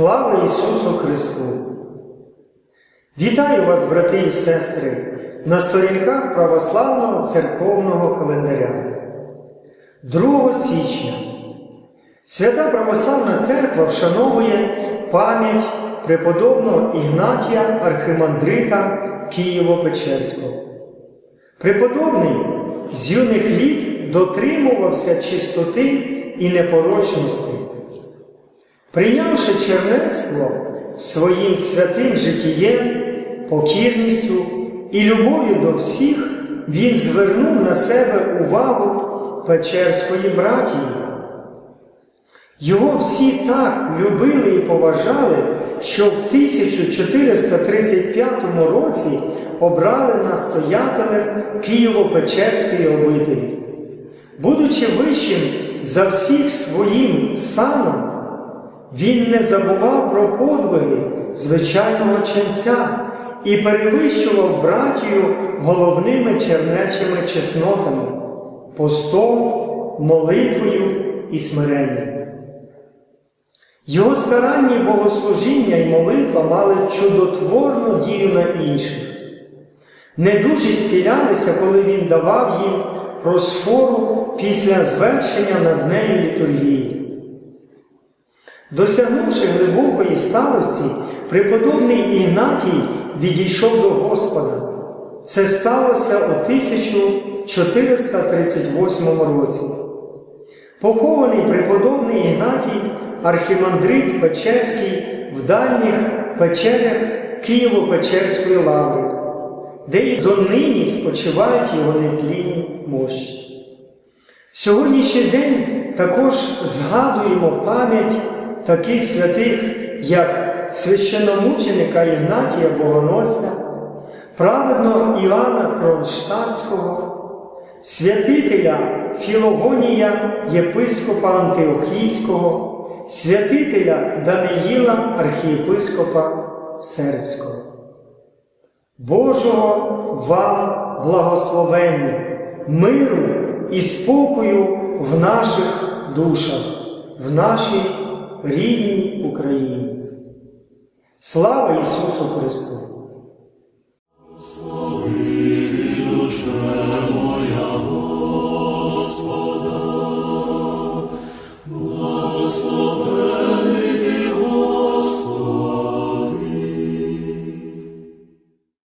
Слава Ісусу Христу! Вітаю вас, брати і сестри, на сторінках православного церковного календаря. 2 січня Свята Православна Церква вшановує пам'ять преподобного Ігнатія Архимандрита Києво-Печерського. Преподобний з юних літ дотримувався чистоти і непорочності. Прийнявши чернецтво своїм святим життєм, покірністю і любов'ю до всіх, він звернув на себе увагу Печерської братії. Його всі так любили і поважали, що в 1435 році обрали настоятелем Києво-Печерської обителі. Будучи вищим за всіх своїм саном, він не забував про подвиги звичайного ченця і перевищував братію головними чернечими чеснотами постом, молитвою і смиренням. Його старанні богослужіння і молитва мали чудотворну дію на інших. Недужі зцілялися, коли він давав їм просфору після звершення над нею літургії. Досягнувши глибокої старості, преподобний Ігнатій відійшов до Господа. Це сталося у 1438 році. Похований преподобний Ігнатій, архімандрит Печерський в дальніх печерях Києво-Печерської лаври, де й донині спочивають його нетлінні мощі. Сьогоднішній день також згадуємо пам'ять таких святих, як священномученика Ігнатія Богоносця, праведного Іоанна Кронштадтського, святителя Філогонія єпископа Антиохійського, святителя Даниїла архієпископа Сербського. Божого вам благословення, миру і спокою в наших душах, в нашій рідній Україні. Слава Ісусу Христу!